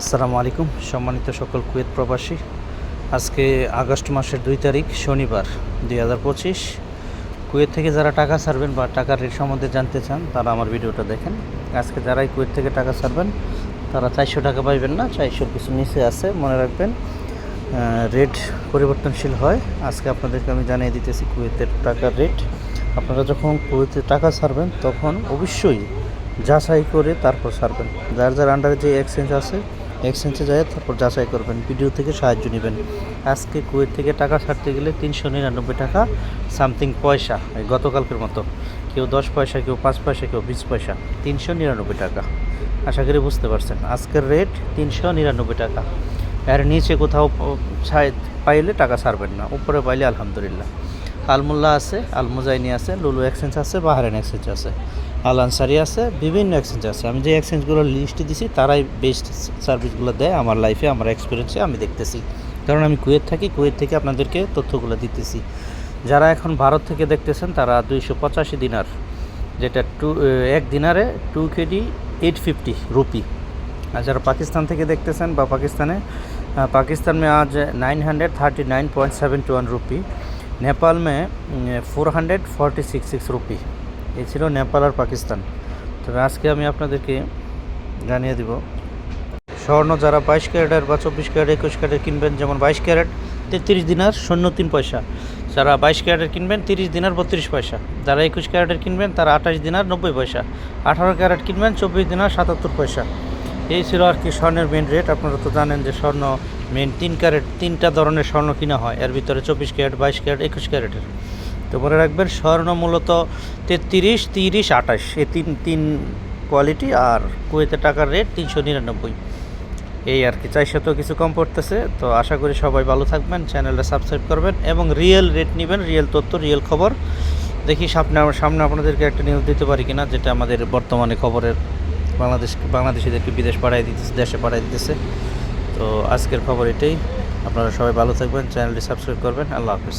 আসসালামু আলাইকুম, সম্মানিত সকল কুয়েত প্রবাসী। আজকে আগস্ট মাসের দুই তারিখ, শনিবার, দুই হাজার পঁচিশ। কুয়েত থেকে যারা টাকা ছাড়বেন বা টাকার রেট সম্বন্ধে জানতে চান, তারা আমার ভিডিওটা দেখেন। আজকে যারাই কুয়েত থেকে টাকা ছাড়বেন, তারা চারশো টাকা পাইবেন না, চারশোর কিছু নিচে আছে, মনে রাখবেন। রেট পরিবর্তনশীল হয়। আজকে আপনাদেরকে আমি জানিয়ে দিতেছি কুয়েতের টাকার রেট। আপনারা যখন কুয়েতে টাকা ছাড়বেন, তখন অবশ্যই যাচাই করে তারপর ছাড়বেন। যার যার আন্ডারে যে এক্সচেঞ্জ আছে এক্সচেঞ্জে যায় তারপর যাচাই করবেন ভিডিও থেকে সাহায্য নেবেন। আজকে কুয়েত থেকে টাকা ছাড়তে গেলে তিনশো নিরানব্বই টাকা সামথিং পয়সা, এই গতকালকের মতো। কেউ দশ পয়সা, কেউ পাঁচ পয়সা, কেউ বিশ পয়সা, তিনশো নিরানব্বই টাকা। আশা করি বুঝতে পারছেন, আজকের রেট তিনশো নিরানব্বই টাকা। এর নিচে কোথাও পাইলে টাকা ছাড়বেন না, উপরে পাইলে আলহামদুলিল্লাহ। আলমুল্লা আছে, আলমুজাইনি আছে, লুলু এক্সচেঞ্জ আছে বাহারেন এক্সচেঞ্জ আছে আল আনসারি আছে, বিভিন্ন এক্সচেঞ্জ আছে। আমি যে এক্সচেঞ্জগুলোর লিস্ট দিছি, তারাই বেস্ট সার্ভিসগুলো দেয় আমার লাইফে আমার এক্সপিরিয়েন্সে আমি দেখতেছি। কারণ আমি কুয়েত থাকি, কুয়েত থেকে আপনাদেরকে তথ্যগুলো দিতেছি। যারা এখন ভারত থেকে দেখতেছেন, তারা দুইশো পঁচাশি দিনার, যেটা টু এক দিনারে two KD eight fifty rupee আর যারা পাকিস্তান থেকে দেখতেছেন বা পাকিস্তানে পাকিস্তান মে আজ nine hundred thirty nine point seven two one rupee Nepal में four hundred forty six six rupee এই ছিল নেপাল আর পাকিস্তান তবে আজকে আমি আপনাদেরকে জানিয়ে দিব স্বর্ণ যারা বাইশ ক্যারেটের বা চব্বিশ ক্যারেট একুশ ক্যারেট কিনবেন যেমন বাইশ ক্যারেট তেত্রিশ দিনার শূন্য তিন পয়সা যারা বাইশ ক্যারেটের কিনবেন তিরিশ দিনার বত্রিশ পয়সা যারা একুশ ক্যারেটের কিনবেন তারা আঠাশ দিনার নব্বই পয়সা আঠারো ক্যারেট কিনবেন চব্বিশ দিনার সাতাত্তর পয়সা এই ছিল আর কি স্বর্ণের মেন রেট আপনারা তো জানেন যে স্বর্ণ মেন তিন ক্যারেট, তিনটা ধরনের স্বর্ণ কিনা হয়। এর ভিতরে চব্বিশ ক্যারেট, বাইশ ক্যারেট, একুশ ক্যারেটের। তো মনে রাখবেন, স্বর্ণ মূলত তেত্রিশ, তিরিশ, আঠাশ। এই তিন তিন কোয়ালিটি আর কুয়েতে টাকার রেট তিনশো নিরানব্বই। এই আর কি চারশো তো কিছু কম পড়তেছে। তো আশা করি সবাই ভালো থাকবেন, চ্যানেলটা সাবস্ক্রাইব করবেন এবং রিয়েল রেট নেবেন রিয়েল তথ্য রিয়েল খবর। দেখি সামনে সামনে আপনাদেরকে একটা নিউজ দিতে পারি কিনা, যেটা আমাদের বর্তমানে খবরের। বাংলাদেশ বাংলাদেশিদেরকে বিদেশ পাঠাই দিতেছে, দেশে পাঠাই দিতেছে। তো আজকের খবর এটাই। আপনারা সবাই ভালো থাকবেন, চ্যানেলটি সাবস্ক্রাইব করবেন। আল্লাহ হাফিজ।